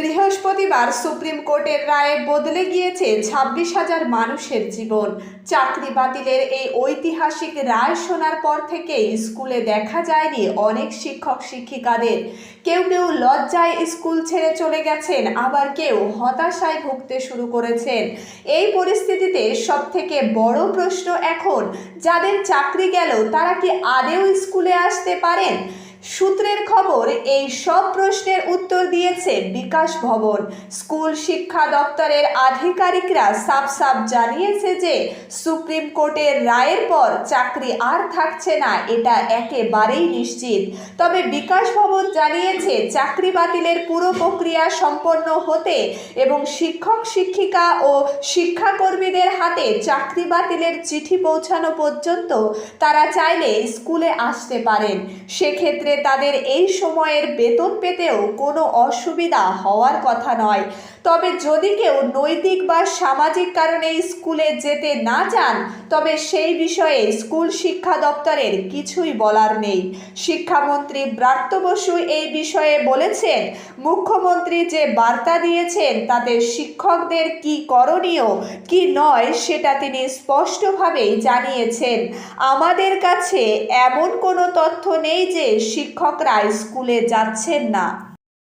বৃহস্পতিবার সুপ্রিম কোর্টের রায়ে বদলে গিয়েছে ছাব্বিশ হাজার মানুষের জীবন। চাকরি বাতিলের এই ঐতিহাসিক রায় শোনার পর থেকেই স্কুলে দেখা যায়নি অনেক শিক্ষক শিক্ষিকাদের। কেউ কেউ লজ্জায় স্কুল ছেড়ে চলে গেছেন, আবার কেউ হতাশায় ভুগতে শুরু করেছেন। এই পরিস্থিতিতে সব থেকে বড় প্রশ্ন এখন, যাদের চাকরি গেল তারা কি আদেও স্কুলে আসতে পারেন? সূত্রের খবর, এই সব প্রশ্নের উত্তর দিয়েছে বিকাশ ভবন। স্কুল শিক্ষা দপ্তরের আধিকারিকরা সাফ সাফ জানিয়েছে যে, সুপ্রিম কোর্টের রায়ের পর চাকরি আর থাকছে না, এটা একেবারেই নিশ্চিত। তবে বিকাশ ভবন জানিয়েছে, চাকরি বাতিলের পুরো প্রক্রিয়া সম্পন্ন হতে এবং শিক্ষক, শিক্ষিকা ও শিক্ষাকর্মীদের হাতে চাকরি বাতিলের চিঠি পৌঁছানো পর্যন্ত তারা চাইলে স্কুলে আসতে পারেন। সেক্ষেত্রে তাদের এই সময়ের বেতন পেতেও কোনো অসুবিধা হওয়ার কথা নয়। তবে যদি কেউ নৈতিক বা সামাজিক কারণে স্কুলে যেতে না চান, তবে সেই বিষয়ে স্কুল শিক্ষা দপ্তরের কিছুই বলার নেই। শিক্ষামন্ত্রী ব্রাত্য বসু এই বিষয়ে বলেছেন, মুখ্যমন্ত্রী যে বার্তা দিয়েছেন, তাতে শিক্ষকদের কি করণীয়, কি নয়, সেটা তিনি স্পষ্টভাবেই জানিয়েছেন। আমাদের কাছে এমন কোনো তথ্য নেই যে শিক্ষকরা স্কুলে যাচ্ছেন না।